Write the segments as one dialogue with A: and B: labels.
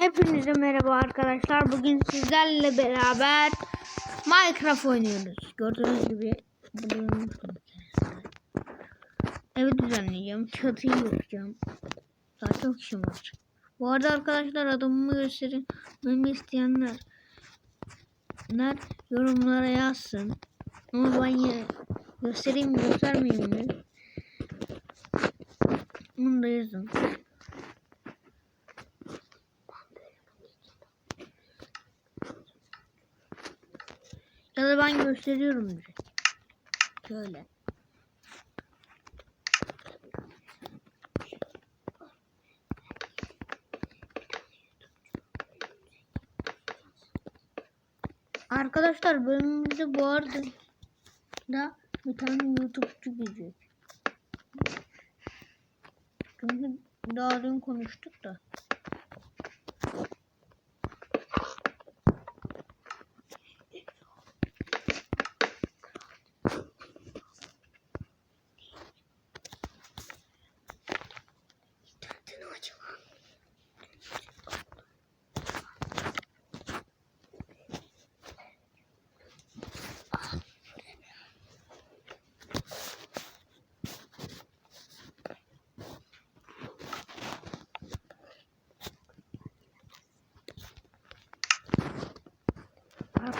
A: Hepinize merhaba arkadaşlar. Bugün sizlerle beraber Minecraft oynuyoruz. Gördüğünüz gibi evi düzenleyeceğim. Çatıyı yapacağım. Çok işim var. Bu arada arkadaşlar adımımı gösterin. Beni isteyenler ner yorumlara yazsın. Ama ben yine göstereyim göstermeyeyim mi? Onu da yazın. Ya da ben gösteriyorum direkt. Şöyle. Arkadaşlar bölümümüzde bu arada da bir tane YouTube'cu gelecek. Çünkü daha dün konuştuk da.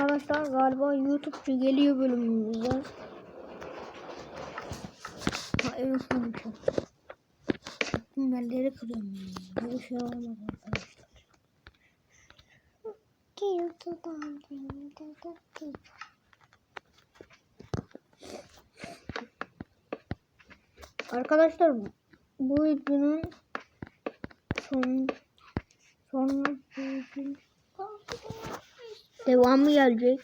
A: Arkadaşlar galiba YouTube'cu geliyor bölümümüzde. Ha evet konuşuyorum. Tünelleri kırıyorum. Böyle şey olmaz arkadaşlar. Arkadaşlar bu videonun son sonra devamı gelecek.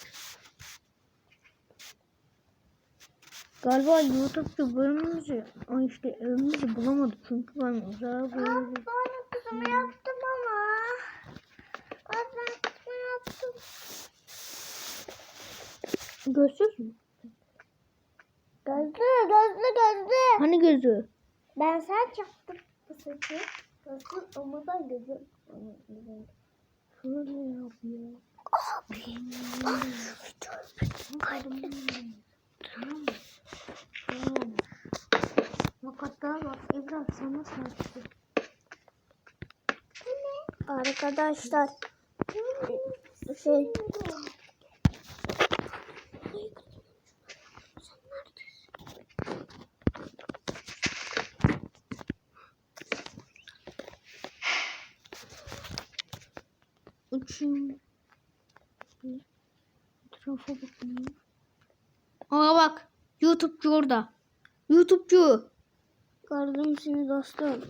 A: Galiba YouTube'da bölümümüzü o işte evimizi bulamadık çünkü ben uzağa böyle
B: Ben kızımı yaptım ama. Bak ben kızımı yaptım.
A: gözsüz mü?
B: Gözlü, gözlü, gözlü.
A: Hani gözü?
B: Ben saç yaptım bu saçı. Gözlü da gözü.
A: Şöyle yapıyor. Bak hatta bak Ebrar sana saçtı.
B: Arkadaşlar. Şey.
A: Aa bak. YouTube'cu orada. YouTube'cu.
B: Gördüm seni dostum.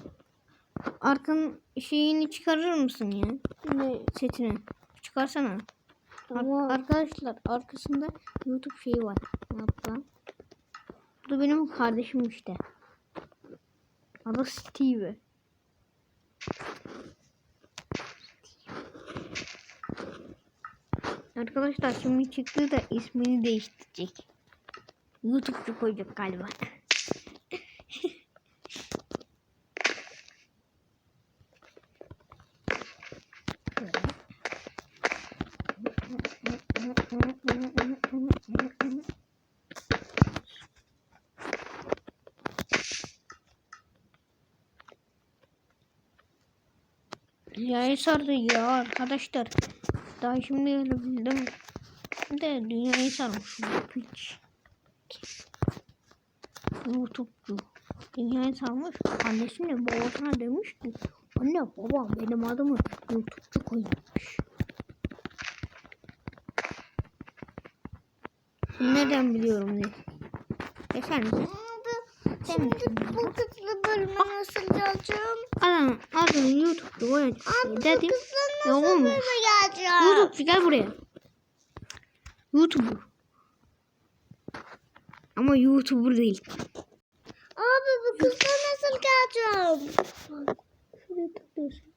A: Arkanın şeyini çıkarır mısın ya?
B: Ne?
A: Setini. Çıkarsana. Ar-
B: Tamam.
A: arkadaşlar arkasında YouTube şeyi var. Hatta. Bu da benim kardeşim işte. Adı Steve. Arkadaşlar şimdi çıktı da ismini değiştirecek. YouTube'cu koyacak galiba. Dünyayı sardı ya arkadaşlar. Daha şimdi gelebildim. De dünyayı sarmış piç. YouTube'cu. Dünyayı sarmış. Annesine babasına demiş ki anne baba benim adımı YouTube'cu koymuş. Neden biliyorum diye. Sen
B: Şimdi bu kızlı bölümü nasıl geleceğim?
A: Adam adını YouTube'da koyacak.
B: Abi bu
A: Dedim.
B: kızla nasıl bölüme geleceğim?
A: YouTube'cu gel buraya. YouTuber. Ama YouTuber değil.
B: Abi bu kızla nasıl geleceğim?
A: Şuraya tıklıyorsun.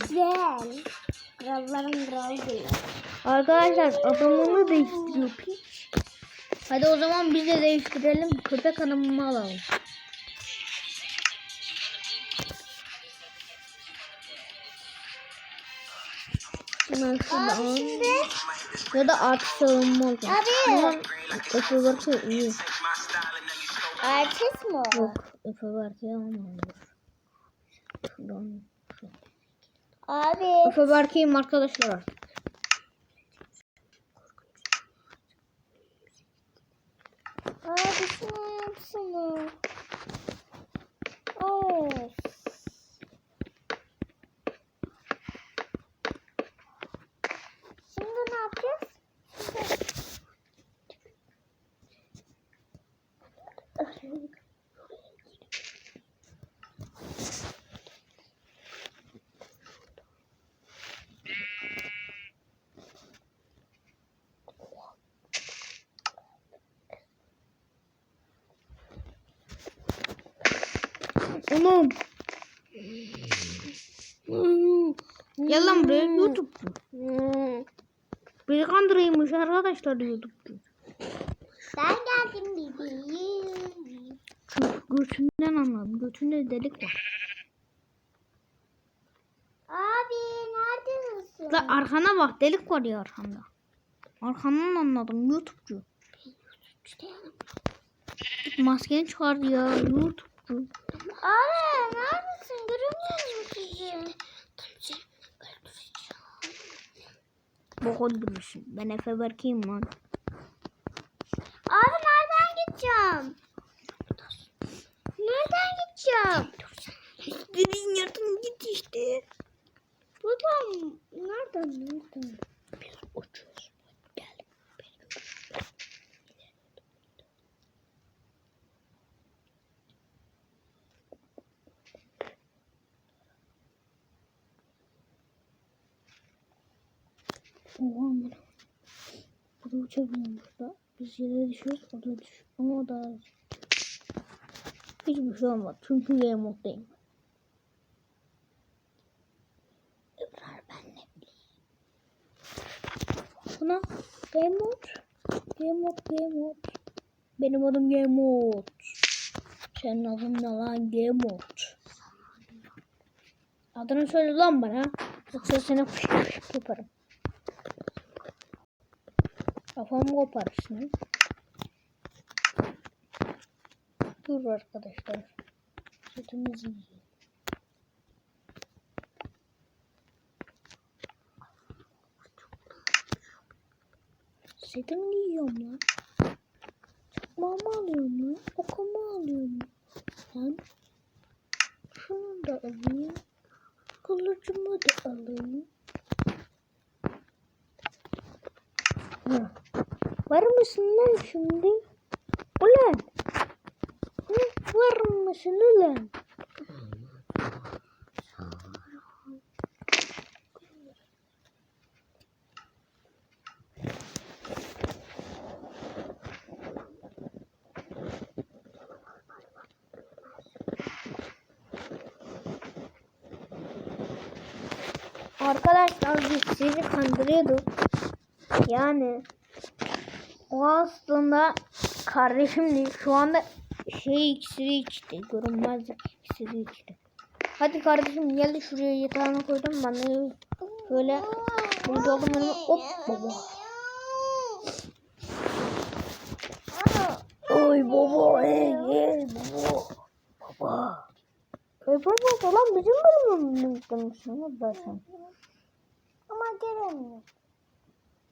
B: Güzel. Kralların kralı diyor.
A: Arkadaşlar adamını değiştiriyor piç. Hadi o zaman biz de değiştirelim. Köpek hanımımı alalım. Ben şuradan
B: Şimdi
A: ya da artı savunma olacak.
B: Abi.
A: Efe varsa iyi.
B: artist mi?
A: Yok Efe varsa ama Şuradan.
B: Abi.
A: Efe Berke'yim arkadaşlar artık.
B: Abi şunu yapsana. Of. Şimdi ne yapacağız?
A: Anam. Gel lan buraya YouTube'cu. Beni kandırıyormuş arkadaşlar YouTube'cu.
B: Ben geldim bebeğim.
A: Çünkü götünden anladım. Götünde delik var.
B: Abi neredesin?
A: La arkana bak delik var ya arkanda. Arkandan anladım YouTube'cu. Git maskeni çıkar ya YouTube'cu.
B: Abi neredesin? Göremiyor musun sizi?
A: Bok öldürmüşsün. Ben Efe Berk'iyim lan.
B: Abi nereden gideceğim? Nereden gideceğim?
A: Dediğin yerden git işte.
B: Buradan nereden nereden?
A: Biz uçuyoruz. Oha amına. Burada uçabiliyorum burada. Biz yere düşüyoruz. O da düşüyor. Ama o da Hiçbir şey olmadı. Çünkü game moddayım. Ebrar ben ne bileyim. Buna game mod. Game mod, game mod. Benim adım game mod. Senin adın ne lan game mod. Adını söyle lan bana. Yoksa seni fışk yaparım. Kafamı koparırsın. Dur arkadaşlar. Sütümüzü yiyelim. Setimi yiyorum lan. Çakmağımı alıyorum lan. Okumu alıyorum lan. Şunu da alayım. Kılıcımı da alayım. Var mısın lan şimdi? Ulan. Hı, var mısın ulan? Arkadaşlar biz sizi kandırıyorduk. Yani o aslında kardeşim değil. Şu anda şey iksiri içti. Görünmezlik iksiri içti. Hadi kardeşim geldi şuraya yatağına koydum. Ben de böyle burada oldum önüme. Hop baba. Oy baba ey gel baba. Baba. Baba falan bizim bölümümüzü yüklemişsin. Ne sen?
B: Ama gelemiyor.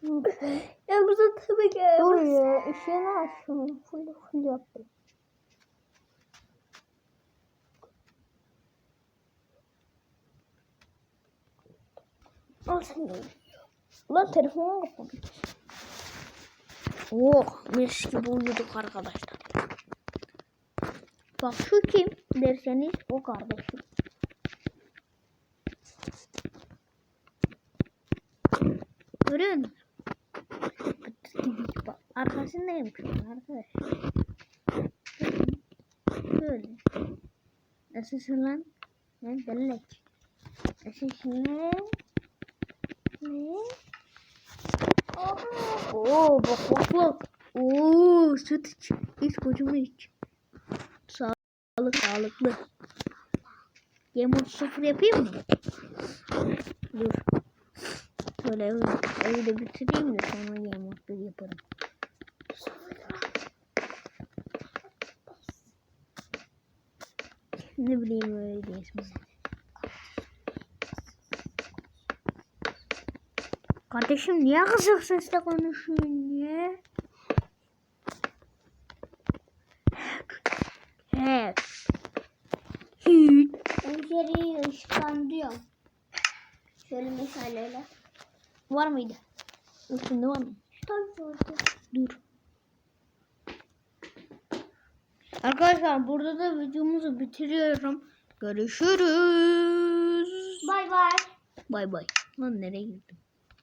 A: Ya bize tabii ki. Dur ya ışığını aç şunu. Full full yaptım. Al sen de. Ulan telefonu kapalı. Oh mis gibi uyuduk arkadaşlar. Bak şu kim derseniz o kardeşim. Görüyor musun? Bak arkasındayım şu an arkadaş. Böyle. Nasılsın lan? Ne bellek. Nasılsın lan? Ne? Oo bak bak bak. Oo süt iç. İç kocumu iç. Sağlık sağlıklı. Mode sıfır yapayım mı? Dur. Böyle evi, evi de bitireyim de sonra bir yaparım. Ne bileyim öyle diye ismi. Kardeşim niye kısık sesle konuşuyorsun ya? He. Hiç.
B: Pencereyi ışıklandırıyorum. Şöyle mesaleyle.
A: Var mıydı? Üstünde var mı?
B: Tabii orada.
A: Dur. Arkadaşlar burada da videomuzu bitiriyorum. Görüşürüz.
B: Bay bay.
A: Bay bay. Lan nereye gittim?